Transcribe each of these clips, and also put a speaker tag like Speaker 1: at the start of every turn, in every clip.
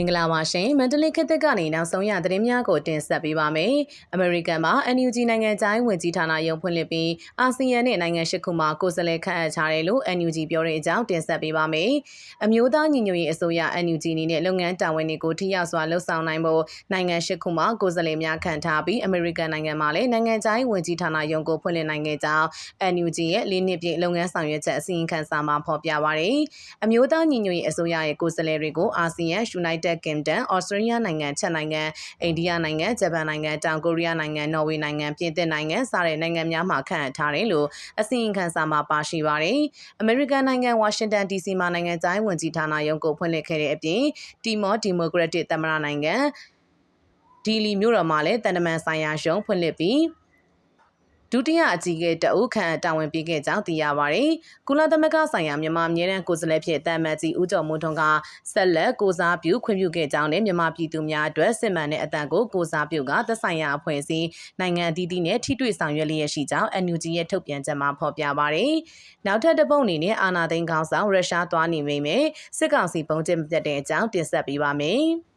Speaker 1: င်္ဂလာပါရှင်မန္တလေးခေတ်သစ်ကနေနောက်ဆုံးရသတင်းများကိုတင်ဆက်ပေးပါမယ်။အမေရိကန်မှာ NUG နိုင်ငံသားဝင်ကြီးဌာနရုံးဖွင့်လှစ်ပြီးအာဆီယံနဲ့နိုင်ငံရှစ်ခုမှာကိုယ်စားလှယ်ခန့်အပ်ထားတယ်လို့ NUG ပြောတဲ့အကြောင်းတင်ဆက်ပေးပါမယ်။အမျိုးသားညီညွတ်ရေးအစိုးရ NUG အနေနဲ့လုပ်ငန်းတာဝန်တွေကိုထိရောက်စွာလှုပ်ဆောင်နိုင်ဖို့နိုင်ငံရှစ်ခုမှာကိုယ်စားလှယ်များခန့်ထားပြီးအမေရိကန်နိုင်ငံမှာလည်းနိုင်ငံသားဝင်ကြီးဌာနရုံးကိုဖွင့်လှစ်နိုင်ခဲ့ကြောင်း NUG ရဲ့လေးနှစ်ပြည့်လုပ်ငန်းဆောင်ရွက်ချက်အစီရင်ခံစာမှာဖော်ပြပါရယ်။အမျိုးသားညီညွတ်ရေးအစိုးရရဲ့ကိုယ်စားလှယ်တွေကိုအာဆီယံ United Kingdom, Australia နိုင်ငံ၊ချက်နိုင်ငံ၊အိန္ဒိယနိုင်ငံ၊ဂျပန်နိုင်ငံ၊တောင်ကိုရီးယားနိုင်ငံ၊နော်ဝေနိုင်ငံ၊ပြင်သစ်နိုင်ငံစတဲ့နိုင်ငံများမှာခန့်အပ်ထားတယ်လို့အစီရင်ခံစာမှာပါရှိပါတယ်။အမေရိကန်နိုင်ငံဝါရှင်တန် DC မှာနိုင်ငံတိုင်းဝန်ကြီးဌာနရုံးကိုဖွင့်လှစ်ခဲ့တဲ့အပြင်တီမောဒီမိုကရက်တစ်သမ္မတနိုင်ငံဒီလီမြို့တော်မှာလည်းတန်တမန်ဆိုင်ရာရုံးဖွင့်လှစ်ပြီး ဒုတိယအကြီးအကဲတအုပ်ခန့်တာဝန်ပေးခဲ့ကြောင်းသိရပါတယ်။ကုလသမဂ္ဂဆိုင်ရာမြန်မာအမြဲတမ်းကိုယ်စားလှယ်ဖြစ်တမ်မတ်ကြီးဦးကျော်မိုးထွန်းကဆက်လက်ကိုစားပြုခွင့်ပြုခဲ့ကြောင်းနဲ့မြန်မာပြည်သူများအတွက်စစ်မှန်တဲ့အတန်ကိုကိုစားပြုကသက်ဆိုင်ရာအဖွဲ့အစည်းနိုင်ငံအသီးသီးနဲ့ထိတွေ့ဆောင်ရွက်လျက်ရှိကြောင်း NUG ရဲ့ထုတ်ပြန်ချက်မှာဖော်ပြပါတယ်။နောက်ထပ်တစ်ပုတ်အနေနဲ့အာနာသိန်းခေါင်းဆောင်ရုရှားသွားနေမိမယ်စစ်ကောင်စီပုံကျင်းပြတ်တဲ့အကြောင်းတင်ဆက်ပေးပါမယ်။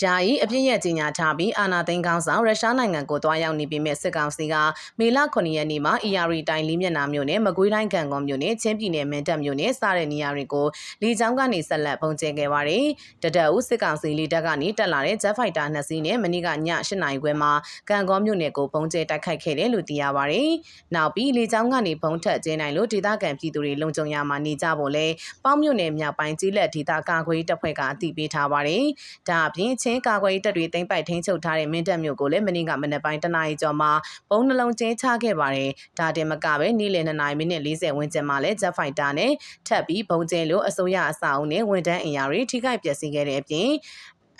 Speaker 1: ယာယီအပြည့်ရဲ့ကြီးညာထားပြီးအာနာသိန်းကောင်းဆောင်ရုရှားနိုင်ငံကိုတွားရောက်နေပြီးမြစစ်ကောင်စီကမေလ9ရက်နေ့မှာ ERI တိုင်းလေးမျက်နှာမြို့နယ်မကွေးတိုင်းကံကောမြို့နယ်ချင်းပြည်နယ်မင်းတပ်မြို့နယ်စတဲ့နေရာတွေကိုလေကြောင်းကနေဆက်လက်ပုံကျဲခဲ့ပါတယ်။တဒအုပ်စစ်ကောင်စီလေတပ်ကနေတက်လာတဲ့ Jet Fighter နှစ်စီးနဲ့မနေ့ကည8နာရီခွဲမှာကံကောမြို့နယ်ကိုပုံကျဲတိုက်ခိုက်ခဲ့တယ်လို့သိရပါတယ်။နောက်ပြီးလေကြောင်းကနေပုံထက်ကျဲနိုင်လို့ဒေသခံပြည်သူတွေလုံခြုံရမှာနေကြဖို့လဲပေါင်းမြို့နယ်မြောက်ပိုင်းကြီးလက်ဒေသကာကွယ်တပ်ဖွဲ့ကအသိပေးထားပါတယ်။ဒါအပြင်ချင်းကာကွယ်တပ်တွေသိမ်းပိုက်ထိန်းချုပ်ထားတဲ့မင်းတပ်မြို့ကိုလည်းမနေ့ကမနက်ပိုင်းတနာရီကျော်မှာဘုံနှလုံးကျင်းချခဲ့ပါတယ်။ဒါတင်မကပဲနေ့လယ်2နာရီမိနစ်40ဝန်းကျင်မှာလည်း Jet Fighter နဲ့ထပ်ပြီးဘုံကျင်းလို့အစိုးရအဆောက်အဦနဲ့ဝန်ထမ်းအင်အားတွေထိခိုက်ပျက်စီးခဲ့တဲ့အပြင်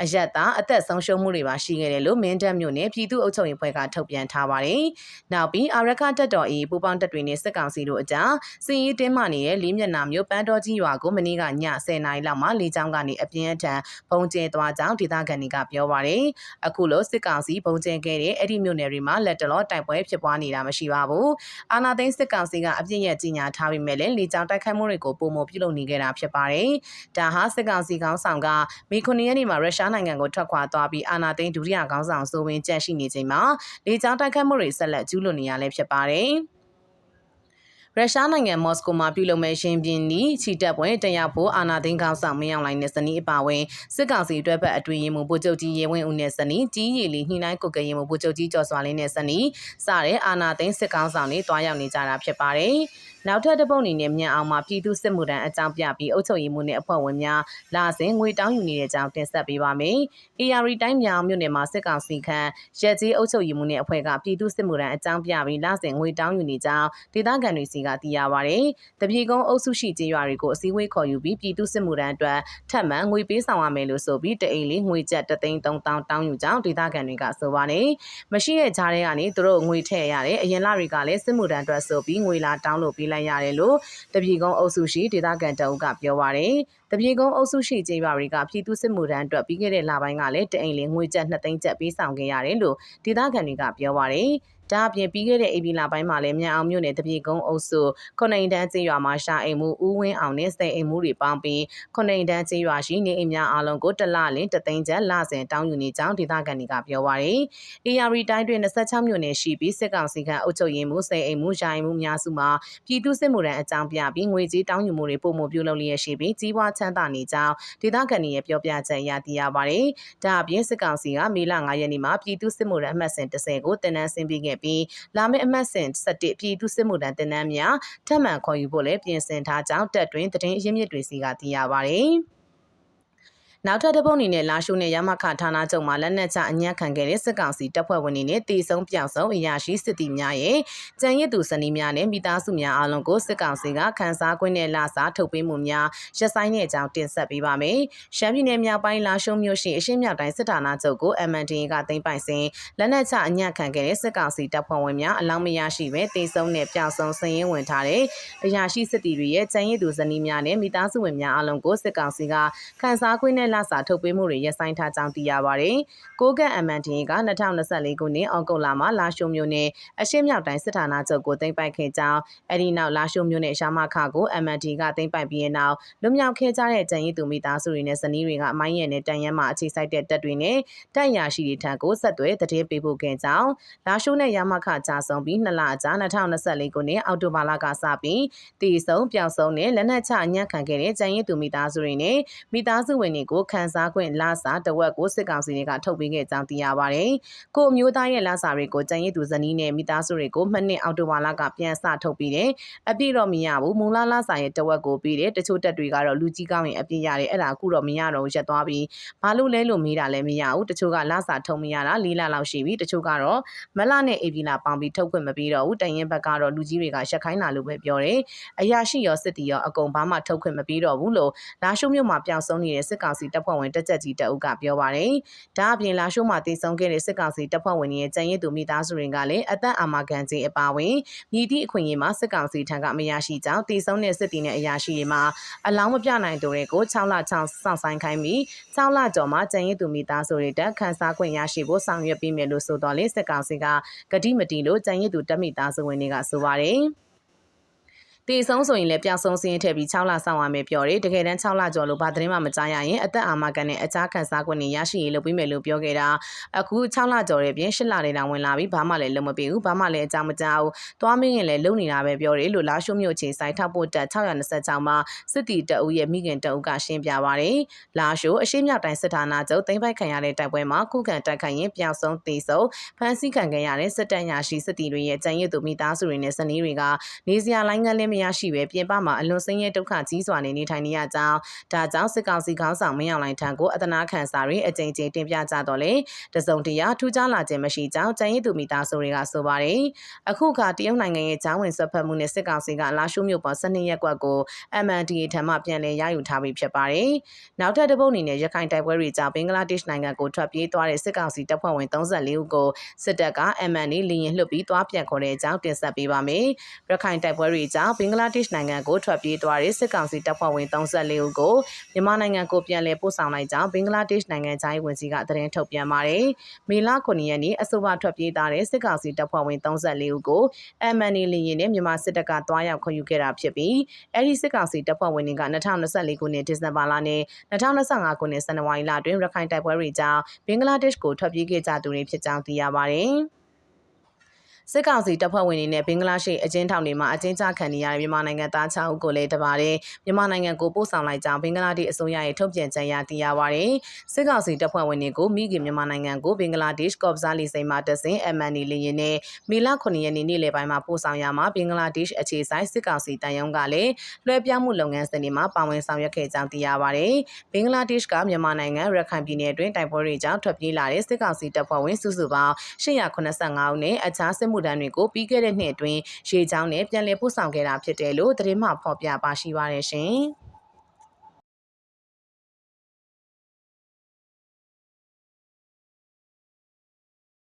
Speaker 1: အယက်သားအသက်ဆုံးရှုံးမှုတွေပါရှိခဲ့တယ်လို့မင်းတပ်မြို့နယ်ပြည်သူ့အုပ်ချုပ်ရေးဖွဲ့ကထုတ်ပြန်ထားပါတယ်။နောက်ပြီးအာရခတက်တော်အေးပူပေါင်းတပ်တွေနဲ့စစ်ကောင်စီတို့အကြားစီရေးတင်းမှနေတဲ့လေးမျက်နှာမြို့ပန်းတော်ကြီးရွာကိုမနေ့ကည10နာရီလောက်မှာလေကြောင်းကနေအပြင်းအထန်ပုံကျဲသွားကြောင်းဒေသခံတွေကပြောပါတယ်။အခုလိုစစ်ကောင်စီပုံကျဲခဲ့တဲ့အဲ့ဒီမြို့နယ်တွေမှာလက်တလောတိုက်ပွဲဖြစ်ပွားနေတာမရှိပါဘူး။အာနာသိန်းစစ်ကောင်စီကအပြင်းရဲ့ကြီးညာထားပြီးမဲ့လည်းလေကြောင်းတိုက်ခိုက်မှုတွေကိုပုံမပြုလုပ်နေကြတာဖြစ်ပါတယ်။ဒါဟာစစ်ကောင်စီကောင်းဆောင်ကမေ9ရက်နေ့မှာရုရှားနိုင်ငံကိုထွက်ခွာသွားပြီးအာနာသိန်းဒုတိယခေါင်းဆောင်ဆိုဝင်ကြန့်ရှိနေချိန်မှာလေကြောင်းတိုက်ခတ်မှုတွေဆက်လက်ကျူးလွန်နေရလဲဖြစ်ပါတယ်။ ရုရှားနိုင်ငံမော်စကိုမှာပြုလုပ်မဲ့ရှင်ပြင်းနီချီတက်ပွဲတက်ရောက်ဖို့အာနာသိန်းကောင်ဆောင်မင်းအောင်လိုင်းနဲ့ဇနီးအပါဝင်စစ်ကောင်စီအတွက်ဘက်အတွင်းရင်မှုဗိုလ်ချုပ်ကြီးရေဝင်းဦးနဲ့ဇနီးကြီးရီလီနှိနှိုင်းကုတ်ကရင်မှုဗိုလ်ချုပ်ကြီးကျော်စွာလင်းနဲ့ဇနီးစတဲ့အာနာသိန်းစစ်ကောင်ဆောင်တွေတွားရောက်နေကြတာဖြစ်ပါတယ်။နောက်ထပ်တစ်ပုတ်အနေနဲ့မြန်အောင်မှာပြည်သူစစ်မှုထမ်းအကြောင်းပြပြီးအုပ်ချုပ်ရေးမှုနဲ့အဖွဲ့ဝင်များလာစဉ်ငွေတောင်းယူနေတဲ့အကြောင်းတင်ဆက်ပေးပါမယ်။ AR တိုင်းမြောင်မြို့နယ်မှာစစ်ကောင်စီခန့်ရက်ကြီးအုပ်ချုပ်ရေးမှုနဲ့အဖွဲ့ကပြည်သူစစ်မှုထမ်းအကြောင်းပြပြီးလာစဉ်ငွေတောင်းယူနေကြောင်းဒေသခံတွေစီကသိရပါဗျ။တပြေကုန်းအုပ်စုရှိကျေးရွာတွေကိုအစည်းအဝေးခေါ်ယူပြီးပြည်သူစစ်မှုထမ်းအတွက်ထပ်မံငွေပေးဆောင်ရမယ်လို့ဆိုပြီးတအိမ်လေးငွေကျပ်3သိန်း3000တောင်းယူကြောင်းဒေသခံတွေကဆိုပါတယ်။မရှိတဲ့ကြားထဲကနေသူတို့ငွေထည့်ရတယ်အရင်လတွေကလည်းစစ်မှုထမ်းအတွက်ဆိုပြီးငွေလာတောင်းလို့ပေးလိုက်ရတယ်လို့တပြေကုန်းအုပ်စုရှိဒေသခံတအုပ်ကပြောပါရယ်တပြေကုန်းအုပ်စုရှိကျေးရွာတွေကပြည်သူစစ်မှုထမ်းအတွက်ပြီးခဲ့တဲ့လပိုင်းကလည်းတအိမ်လင်းငွေကျပ်2သိန်းကျပ်ပေးဆောင်ခဲ့ရတယ်လို့ဒေသခံတွေကပြောပါရယ် ဒါအပြင်ပြီးခဲ့တဲ့အေဗီလာပိုင်းမှာလည်းမြန်အောင်မြို့နယ်တပြေကုန်းအုပ်စုခုနိုင်တန်းကျေးရွာမှာရှာအိမ်မှုဦးဝင်းအောင်နဲ့စိန်အိမ်မှုတွေပေါင်းပြီးခုနိုင်တန်းကျေးရွာရှိနေအိမ်များအလုံးကိုတလလင်းတသိန်းကျပ်လစဉ်တောင်းယူနေကြောင်းဒေသခံတွေကပြောပါရယ်။ AR တိုင်းတွင်26မြို့နယ်ရှိပြီးစစ်ကောင်စီကအုပ်ချုပ်ရေးမှုစိန်အိမ်မှုရိုင်မှုများစုမှာပြည်သူစစ်မှုထမ်းအကြောင်းပြပြီးငွေကြေးတောင်းယူမှုတွေပုံမပြုလုပ်လျက်ရှိပြီးကြီးပွားချမ်းသာနေကြောင်းဒေသခံတွေရဲ့ပြောပြချက်အရသိရပါရယ်။ဒါအပြင်စစ်ကောင်စီကမေလ9ရက်နေ့မှာပြည်သူစစ်မှုထမ်းအမှတ်စဉ်30ကိုတင်နန်းဆင်းပေးခဲ့ပြီးလာမယ့်အမှတ်စဉ်17ပြည်သူစစ်မှုထမ်းတင်နန်းများထပ်မံခေါ်ယူဖို့လည်းပြင်ဆင်ထားကြောင်းတက်တွင်သတင်းအရင်းမြစ်တွေစီကသိရပါရယ်။ နောက်ထပ်တစ်ပုတ်အနေနဲ့လာရှုနဲ့ရမခဌာနချုပ်မှာလက်နက်ချအညံ့ခံခဲ့တဲ့စစ်ကောင်စီတပ်ဖွဲ့ဝင်တွေနဲ့တေဆုံးပြောက်ဆုံးအရာရှိစစ်တီများရဲ့ကြံရစ်သူစနီးများနဲ့မိသားစုများအားလုံးကိုစစ်ကောင်စီကခန်းစားခွင့်နဲ့လာစားထုတ်ပေးမှုများရက်ဆိုင်တဲ့အကြောင်းတင်ဆက်ပေးပါမယ်။ရှမ်းပြည်နယ်မြောက်ပိုင်းလာရှုမြို့ရှိအရှေ့မြောက်တိုင်းစစ်ဌာနချုပ်ကို MNDA ကသိမ်းပိုက်စဉ်လက်နက်ချအညံ့ခံခဲ့တဲ့စစ်ကောင်စီတပ်ဖွဲ့ဝင်များအလောင်းမရရှိပဲတေဆုံးနဲ့ပြောက်ဆုံးစည်ရင်းဝင်ထားတဲ့အရာရှိစစ်တီတွေရဲ့ကြံရစ်သူစနီးများနဲ့မိသားစုဝင်များအားလုံးကိုစစ်ကောင်စီကခန်းစားခွင့်နဲ့လစာထုတ်ပေးမှုတွေရပ်ဆိုင်းထားကြောင်းသိရပါတယ်။ကိုကန့် MNDA က2024ခုနှစ်အောက်တိုဘာမှာလာရှိုမြို့နယ်အရှေ့မြောက်တိုင်းစစ်ဌာနချုပ်ကိုသိမ်းပိုက်ခဲ့ကြောင်းအဲဒီနောက်လာရှိုမြို့နယ်ရှာမခကို MND ကသိမ်းပိုက်ပြီးတဲ့နောက်လွတ်မြောက်ခဲ့ကြတဲ့ကြံရည်သူမိသားစုတွေနဲ့ဇနီးတွေကအမိုင်းရံနဲ့တန်ရမ်းမှာအခြေစိုက်တဲ့တပ်တွေနဲ့တပ်ရရှိတွေထံကိုဆက်သွယ်တည်ပေးဖို့ခဲ့ကြောင်းလာရှိုနဲ့ရမခကြာဆုံးပြီးနှစ်လအကြာ2024ခုနှစ်အောက်တိုဘာလကစပြီးတည်ဆုံပျောက်ဆုံးနဲ့လက်နက်ချအညံ့ခံခဲ့တဲ့ကြံရည်သူမိသားစုတွေနဲ့မိသားစုဝင်တွေကိုခန်းစားခွင့်လစာတဝက်ကိုစစ်ကောင်စီတွေကထုတ်ပေးခဲ့ကြောင်းသိရပါတယ်။ကိုအမျိုးသားရဲ့လစာတွေကိုကြံရည်သူဇနီးနဲ့မိသားစုတွေကိုမှနှစ်အောက်တိုဘာလကပြန်ဆထုတ်ပြီးတယ်။အပြည့်တော့မရဘူး။မူလလစာရဲ့တဝက်ကိုပြီးတယ်။တချို့တက်တွေကတော့လူကြီးကောင်းရင်အပြည့်ရတယ်။အဲ့ဒါအခုတော့မရတော့ရက်သွားပြီးဘာလို့လဲလို့မေးတာလည်းမရဘူး။တချို့ကလစာထုတ်မရတာ၄လလောက်ရှိပြီ။တချို့ကတော့မလနဲ့အေဗီလာပေါင်ပြီးထုတ်ခွင့်မပေးတော့ဘူး။တရင်ဘက်ကတော့လူကြီးတွေကရှက်ခိုင်းလာလို့ပဲပြောတယ်။အရာရှိရောစစ်တီရောအကုန်ဘာမှထုတ်ခွင့်မပေးတော့ဘူးလို့လာရှိုးမြို့မှာပျောက်ဆုံးနေတဲ့စစ်ကောင်စီတပ်ဖွဲ့ဝင်တက်ကြက်ကြီးတအုပ်ကပြောပါတယ်။ဒါအပြင်လာရှိုးမှာတည်ဆုံခဲ့တဲ့စစ်ကောင်စီတပ်ဖွဲ့ဝင်တွေရဲ့ကြံရည်သူမိသားစုတွေကလည်းအသက်အာမခံခြင်းအပါအဝင်မြည်သည့်အခွင့်အရေးမှာစစ်ကောင်စီထံကမရရှိကြောင်းတည်ဆုံတဲ့စစ်တီနဲ့အရာရှိတွေမှာအလောင်းမပြနိုင်သူတွေကို6လ6စောင့်ဆိုင်ခိုင်းပြီး6လကျော်မှာကြံရည်သူမိသားစုတွေတက်ခန်းစားခွင့်ရရှိဖို့ဆောင်ရွက်ပေးမယ်လို့ဆိုတော့လေစစ်ကောင်စီကကတိမတီလို့ကြံရည်သူတက်မိသားစုဝင်တွေကဆိုပါတယ်။ တေဆုံးဆိုရင်လည်းပျောက်ဆုံးစင်းထည့်ပြီး6လဆောင်ရမယ်ပြောတယ်တကယ်တမ်း6လကျော်လို့ဘာသတင်းမှမကြားရရင်အသက်အာမခံနဲ့အချားခံစားခွင့်နေရရှိရလို့ပြီးမယ်လို့ပြောခဲ့တာအခု6လကျော်တဲ့ပြင်8လနေတောင်ဝင်လာပြီးဘာမှလည်းလုံးမပေးဘူးဘာမှလည်းအကြောင်းမကြားဘူးသွားမင်းရင်လည်းလုံနေတာပဲပြောတယ်လို့လာရှုမြို့ချေဆိုင်ထောက်ဖို့တက်626မှာစစ်တီတအုပ်ရဲ့မိခင်တအုပ်ကရှင်းပြပါတယ်လာရှုအရှိမြောက်တိုင်းစစ်ဌာနချုပ်သိမ်းပိုက်ခံရတဲ့တိုက်ပွဲမှာခုခံတိုက်ခိုက်ရင်ပျောက်ဆုံးတေဆုံးဖမ်းဆီးခံခဲ့ရတဲ့စစ်တပ်ရရှိစစ်တီတွေရဲ့ကြံရည်သူမိသားစုတွေနဲ့ဇနီးတွေကနေစရာလိုင်းကလေးမရရှိပဲပြင်ပမှာအလွန်ဆင်းရဲဒုက္ခကြီးစွာနေနေထိုင်နေရကြောင်းဒါကြောင့်စစ်ကောင်စီခေါင်းဆောင်မင်းအောင်လှိုင်ထံကိုအတနာခံစာတွေအကြိမ်ကြိမ်တင်ပြကြတော့လေတစုံတရာထူးခြားလာခြင်းမရှိကြောင်းကျန်ရည်သူမိသားစုတွေကဆိုပါတယ်အခုခါတရုတ်နိုင်ငံရဲ့ဂျောင်းဝင်ဆွတ်ဖက်မှုနဲ့စစ်ကောင်စီကလာရှုမြို့ပေါ်12ရက်ကွက်ကို MNDA ထံမှပြန်လည်ရယူထားပြီးဖြစ်ပါတယ်နောက်ထပ်တစ်ပုတ်အနေနဲ့ရခိုင်တိုက်ပွဲတွေကြောင့်ဘင်္ဂလားဒေ့ရှ်နိုင်ငံကိုထွက်ပြေးသွားတဲ့စစ်ကောင်စီတပ်ဖွဲ့ဝင်34ဦးကိုစစ်တပ်က MND လင်းရင်လွှတ်ပြီးသွားပြန်ခေါ်တဲ့အကြောင်းတင်ဆက်ပေးပါမယ်ရခိုင်တိုက်ပွဲတွေကြောင့်ဘင်္ဂလားဒေ့ရှ်နိုင်ငံကိုထွက်ပြေးသွားတဲ့စစ်ကောင်စီတပ်ဖွဲ့ဝင်34ဦးကိုမြန်မာနိုင်ငံကိုပြန်လည်ပို့ဆောင်လိုက်ကြောင်းဘင်္ဂလားဒေ့ရှ်နိုင်ငံသားရေးဝန်ကြီးကသတင်းထုတ်ပြန်ပါတယ်။မေလ9ရက်နေ့အဆိုပါထွက်ပြေးသွားတဲ့စစ်ကောင်စီတပ်ဖွဲ့ဝင်34ဦးကို MNA လင်းရင်နဲ့မြန်မာစစ်တပ်ကတွားရောက်ခေါ်ယူခဲ့တာဖြစ်ပြီးအဲဒီစစ်ကောင်စီတပ်ဖွဲ့ဝင်တွေက2024ခုနှစ်ဒီဇင်ဘာလနဲ့2025ခုနှစ်ဇန်နဝါရီလတွင်ရခိုင်တိုက်ပွဲတွေကြောင့်ဘင်္ဂလားဒေ့ရှ်ကိုထွက်ပြေးခဲ့ကြသူတွေဖြစ်ကြောင်းသိရပါတယ်။ စစ်ကောင်စီတပ်ဖွဲ့ဝင်တွေနဲ့ဘင်္ဂလားဒေ့ရှ်အကျဉ်းထောင်တွေမှာအကျဉ်းချခံနေရတဲ့မြန်မာနိုင်ငံသား6ဦးကိုလည်းတပါတဲ့မြန်မာနိုင်ငံကိုပို့ဆောင်လိုက်ကြောင်းဘင်္ဂလားဒေ့ရှ်အစိုးရရဲ့ထုတ်ပြန်ကြေညာသိရပါတယ်။စစ်ကောင်စီတပ်ဖွဲ့ဝင်တွေကိုမိခင်မြန်မာနိုင်ငံကိုဘင်္ဂလားဒေ့ရှ်ကော့ဘဇာလီစိန်မှာတဆင် MND လင်းရင်နဲ့မေလ9ရက်နေ့နေ့လယ်ပိုင်းမှာပို့ဆောင်ရမှာဘင်္ဂလားဒေ့ရှ်အခြေစိုက်စစ်ကောင်စီတန်ယုံကလည်းလွှဲပြောင်းမှုလုပ်ငန်းစဉ်တွေမှာပါဝင်ဆောင်ရွက်ခဲ့ကြောင်းသိရပါတယ်။ဘင်္ဂလားဒေ့ရှ်ကမြန်မာနိုင်ငံရခိုင်ပြည်နယ်အတွင်းတိုက်ပွဲတွေကြောင့်ထွက်ပြေးလာတဲ့စစ်ကောင်စီတပ်ဖွဲ့ဝင်စုစုပေါင်း885ဦးနဲ့အခြားစစ်မှုထမ်းတွေကိုပြီးခဲ့တဲ့နှစ်အတွင်းရေချောင်းနဲ့ပြန်လည်ပို့ဆောင်ခဲ့တာဖြစ်တယ်လို့သတင်းမှဖော်ပြပါရှိပါတယ်ရှင်။